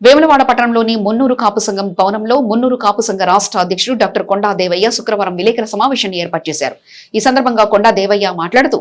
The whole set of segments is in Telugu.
వేములవాడ పట్టణంలోని మున్నూరు కాపు సంఘం భవనంలో మున్నూరు కాపు సంఘ రాష్ట్ర అధ్యక్షుడు డాక్టర్ కొండా దేవయ్య శుక్రవారం విలేకరుల సమావేశాన్ని ఏర్పాటు చేశారు. ఈ సందర్భంగా కొండా దేవయ్య మాట్లాడుతూ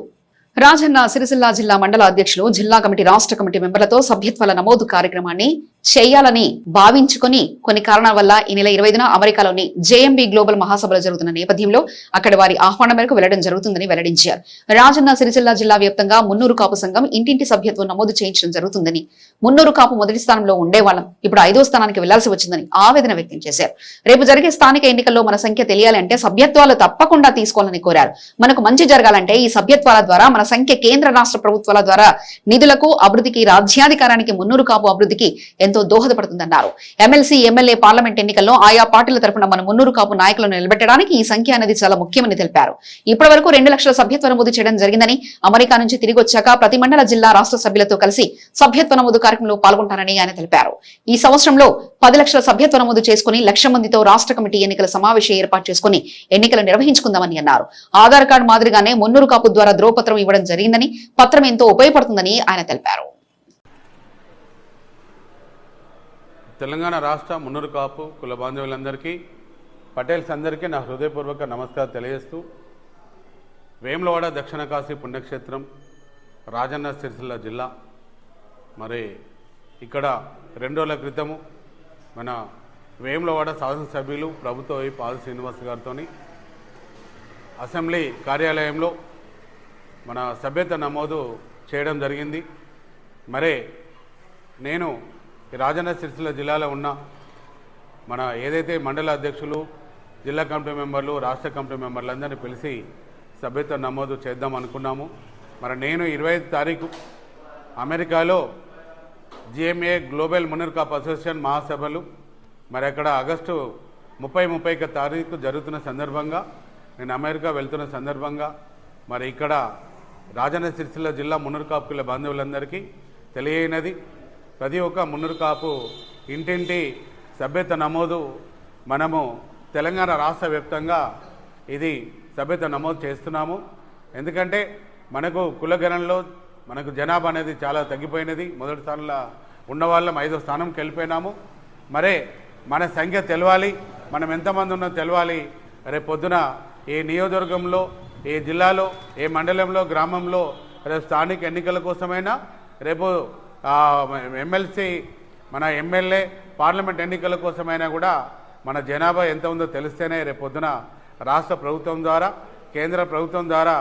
రాజన్న సిరిసిల్ల జిల్లా మండల అధ్యక్షులు జిల్లా కమిటీ రాష్ట్ర కమిటీ మెంబర్లతో సభ్యత్వాల నమోదు కార్యక్రమాన్ని చేయాలని భావించుకొని కొన్ని కారణాల వల్ల ఈ నెల ఇరవైన అమెరికాలోని జేఎంబీ గ్లోబల్ మహాసభలు జరుగుతున్న నేపథ్యంలో అక్కడ వారి ఆహ్వానం మేరకు వెళ్ళడం జరుగుతుందని వెల్లడించారు. రాజన్న సిరిసిల్ల జిల్లా వ్యాప్తంగా మున్నూరు కాపు సంఘం ఇంటింటి సభ్యత్వం నమోదు చేయించడం జరుగుతుందని మున్నూరు కాపు మొదటి స్థానంలో ఉండేవాళ్ళం ఇప్పుడు ఐదో స్థానానికి వెళ్ళాల్సి వచ్చిందని ఆవేదన వ్యక్తం చేశారు. రేపు జరిగే స్థానిక ఎన్నికల్లో మన సంఖ్య తెలియాలంటే సభ్యత్వాలు తప్పకుండా తీసుకోవాలని కోరారు. మనకు మంచి జరగాలంటే ఈ సభ్యత్వాల ద్వారా మన సంఖ్య కేంద్ర రాష్ట్ర ప్రభుత్వాల ద్వారా నిధులకు అభివృద్ధికి రాజ్యాధికారానికి మున్నూరు కాపు అభివృద్ధికి ఎంతో దోహదపడుతుందన్నారు. ఎమ్మెల్సీ ఎమ్మెల్యే పార్లమెంట్ ఎన్నికల్లో ఆయా పార్టీల తరఫున మన మున్నూరు కాపు నాయకులను నిలబెట్టడానికి ఈ సంఖ్య అనేది చాలా ముఖ్యమని తెలిపారు. ఇప్పటి వరకు రెండు లక్షల సభ్యత్వ నమోదు చేయడం జరిగిందని అమెరికా నుంచి తిరిగి వచ్చాక ప్రతి మండల జిల్లా రాష్ట్ర సభ్యులతో కలిసి సభ్యత్వ నమోదు కార్యక్రమంలో పాల్గొంటారని ఆయన తెలిపారు. ఈ సంవత్సరంలో పది లక్షల సభ్యత్వ నమోదు చేసుకుని లక్ష మందితో రాష్ట్ర కమిటీ ఎన్నికల సమావేశం ఏర్పాటు చేసుకుని ఎన్నికలు నిర్వహించుకుందామని అన్నారు. ఆధార్ కార్డు మాదిరిగానే మున్నూరు కాపు ద్వారా ధ్రువపత్రం ఇవ్వడం జరిగిందని పత్రం ఎంతో ఉపయోగపడుతుందని ఆయన తెలిపారు. తెలంగాణ రాష్ట్ర మున్నూరు కాపు కుల బాంధవులందరికీ పటేల్స్ అందరికీ నా హృదయపూర్వక నమస్కారం తెలియజేస్తూ వేములవాడ దక్షిణ కాశీ పుణ్యక్షేత్రం రాజన్న సిరిసిల్ల జిల్లా. మరి ఇక్కడ రెండు రోజుల క్రితము మన వేములవాడ శాసనసభ్యులు ప్రభుత్వ వైపు ఆది శ్రీనివాస్ గారితో అసెంబ్లీ కార్యాలయంలో మన సభ్యత నమోదు చేయడం జరిగింది. మరే నేను రాజన్న సిరిసిల్ల జిల్లాలో ఉన్న మన ఏదైతే మండల అధ్యక్షులు జిల్లా కమిటీ మెంబర్లు రాష్ట్ర కమిటీ మెంబర్లు అందరినీ పిలిచి సభ్యత నమోదు చేద్దాం అనుకున్నాము. మరి నేను ఇరవై ఐదు తారీఖు అమెరికాలో జిఎంఏ గ్లోబల్ మునర్కాప్ అసోసియేషన్ మహాసభలు మరి అక్కడ ఆగస్టు ముప్పై ముప్పై తారీఖు జరుగుతున్న సందర్భంగా నేను అమెరికా వెళ్తున్న సందర్భంగా మరి ఇక్కడ రాజన్న సిరిసిల్ల జిల్లా మునర్కాపుల కాపుల బాంధవులందరికీ తెలియనది ప్రతి ఒక్క మున్నూరు కాపు ఇంటింటి సభ్యత నమోదు మనము తెలంగాణ రాష్ట్ర వ్యాప్తంగా ఇది సభ్యత నమోదు చేస్తున్నాము. ఎందుకంటే మనకు కులగణంలో మనకు జనాభా అనేది చాలా తగ్గిపోయినది. మొదటి స్థానంలో ఉన్నవాళ్ళం ఐదో స్థానంకి వెళ్ళిపోయినాము మరే మన సంఖ్య తెలవాలి మనం ఎంతమంది ఉన్నా తెలవాలి. రేపు పొద్దున ఏ నియోజకవర్గంలో ఏ జిల్లాలో ఏ మండలంలో గ్రామంలో రేపు స్థానిక ఎన్నికల కోసమైనా రేపు ఎమ్మెల్సీ మన ఎమ్మెల్యే పార్లమెంట్ ఎన్నికల కోసమైనా కూడా మన జనాభా ఎంత ఉందో తెలిస్తేనే రేపొద్దున రాష్ట్ర ప్రభుత్వం ద్వారా కేంద్ర ప్రభుత్వం ద్వారా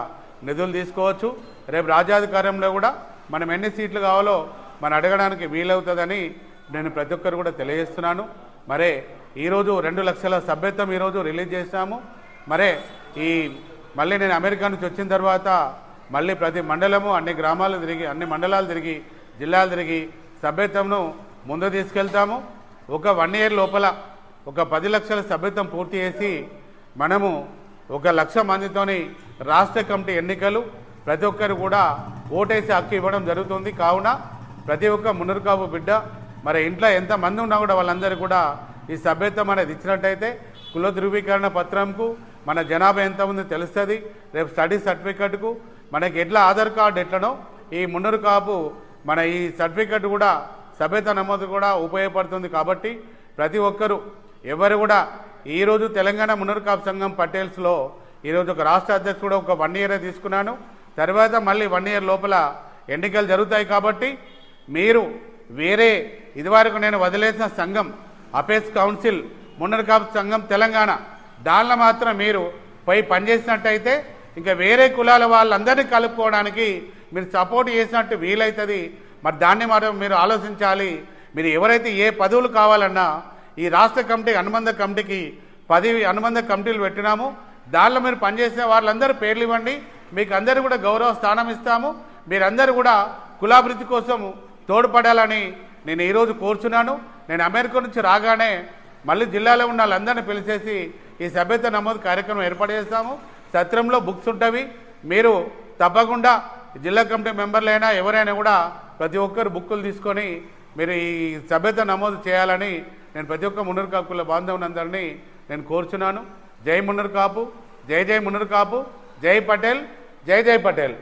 నిధులు తీసుకోవచ్చు. రేపు రాజ్యాధికారంలో కూడా మనం ఎన్ని సీట్లు కావాలో మనం అడగడానికి వీలవుతుందని నేను ప్రతి ఒక్కరు కూడా తెలియజేస్తున్నాను. మరే ఈరోజు రెండు లక్షల సభ్యత్వం ఈరోజు రిలీజ్ చేశాము. మరే ఈ మళ్ళీ నేను అమెరికా నుంచి వచ్చిన తర్వాత మళ్ళీ ప్రతి మండలము అన్ని గ్రామాలు తిరిగి అన్ని మండలాలు తిరిగి జిల్లాలు తిరిగి సభ్యత్వంను ముందు తీసుకెళ్తాము. ఒక వన్ ఇయర్ లోపల ఒక పది లక్షల సభ్యత్వం పూర్తి చేసి మనము ఒక లక్ష మందితోని రాష్ట్ర కమిటీ ఎన్నికలు ప్రతి ఒక్కరు కూడా ఓటేసి హక్కు ఇవ్వడం జరుగుతుంది. కావున ప్రతి ఒక్క మునురుకాపు బిడ్డ మరి ఇంట్లో ఎంతమంది ఉన్నా కూడా వాళ్ళందరూ కూడా ఈ సభ్యత్వం అనేది ఇచ్చినట్టయితే కుల ధృవీకరణ పత్రంకు మన జనాభా ఎంత ఉందో తెలుస్తుంది. రేపు స్టడీ సర్టిఫికెట్కు మనకి ఎట్లా ఆధార్ కార్డు ఎట్లనో ఈ మున్నూరు కాపు మన ఈ సర్టిఫికెట్ కూడా సభ్యత నమోదు కూడా ఉపయోగపడుతుంది కాబట్టి ప్రతి ఒక్కరూ ఎవరు కూడా ఈరోజు తెలంగాణ మున్నూరు సంఘం పటేల్స్లో ఈరోజు ఒక రాష్ట్ర అధ్యక్షుడు ఒక వన్ ఇయర్ తీసుకున్నాను. తర్వాత మళ్ళీ వన్ ఇయర్ లోపల ఎన్నికలు జరుగుతాయి కాబట్టి మీరు వేరే ఇదివరకు నేను వదిలేసిన సంఘం అపేస్ కౌన్సిల్ మున్నూరు సంఘం తెలంగాణ దానిలో మాత్రం మీరు పోయి పనిచేసినట్టయితే ఇంకా వేరే కులాల వాళ్ళందరినీ కలుపుకోవడానికి మీరు సపోర్ట్ చేసినట్టు వీలవుతుంది మరి దాన్ని మరి మీరు ఆలోచించాలి. మీరు ఎవరైతే ఏ పదవులు కావాలన్నా ఈ రాష్ట్ర కమిటీ అనుబంధ కమిటీకి పది అనుబంధ కమిటీలు పెట్టినాము. దానిలో మీరు పనిచేసిన వాళ్ళందరూ పేర్లు ఇవ్వండి. మీకు అందరూ కూడా గౌరవ స్థానం ఇస్తాము. మీరందరూ కూడా కులాభివృద్ధి కోసం తోడ్పడాలని నేను ఈరోజు కోరుచున్నాను. నేను అమెరికా నుంచి రాగానే మళ్ళీ జిల్లాలో ఉన్న వాళ్ళందరినీ పిలిచేసి ఈ సభ్యత నమోదు కార్యక్రమం ఏర్పాటు చేస్తాము. సత్రంలో బుక్స్ ఉంటవి. మీరు తప్పకుండా జిల్లా కమిటీ మెంబర్లైనా ఎవరైనా కూడా ప్రతి ఒక్కరు బుక్కులు తీసుకొని మీరు ఈ సభ్యత నమోదు చేయాలని నేను ప్రతి ఒక్క మున్నూరు కాపుల బాంధవులందరినీ నేను కోరుచున్నాను. జై మున్నూరు కాపు జై జై మున్నూరు కాపు జై పటేల్ జై జై పటేల్.